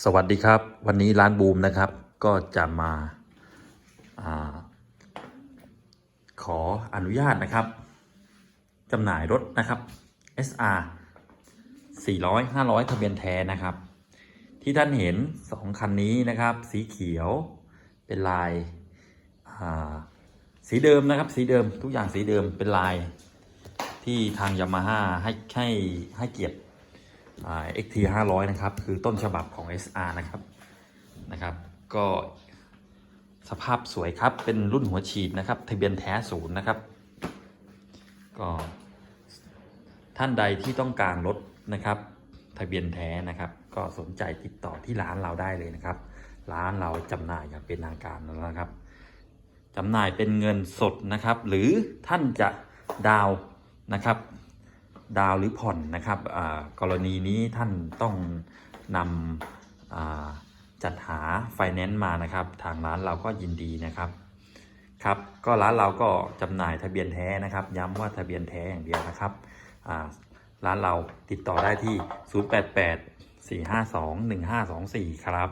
สวัสดีครับ วันนี้ร้านบูมนะครับ ก็จะมาอาขออนุญาตนะครับจำหน่ายรถนะครับ SR 400 500 ทะเบียนแท้นะครับ ที่ท่านเห็น 2 คันนี้นะครับ สีเขียวเป็นลายาสีเดิมนะครับ สีเดิมทุกอย่างสีเดิมเป็นลายที่ทางยามาฮ่าให้ให้ให้เกียรติ อ่า XT 500นะครับ คือต้นฉบับของ SR นะครับนะครับ ก็สภาพสวยครับ เป็นรุ่นหัวฉีดนะครับ ทะเบียนแท้ศูนย์นะครับ ก็ท่านใดที่ต้องการรถนะครับ ทะเบียนแท้นะครับ ก็สนใจติดต่อที่ร้านเราได้เลยนะครับ ร้านเราจำหน่ายอย่างเป็นทางการแล้วนะครับจำหน่ายเป็นเงินสดนะครับ หรือท่านจะดาวนะครับ ดาวหรือผ่อนนะครับกรณีนี้ท่านต้องนำจัดหาไฟแนนซ์มานะครับ ทางร้านเราก็ยินดีนะครับครับก็ร้านเราก็จำหน่ายทะเบียนแท้นะครับ ย้ำว่าทะเบียนแท้อย่างเดียวนะครับร้านเราติดต่อได้ที่ 088 452 1524 ครับ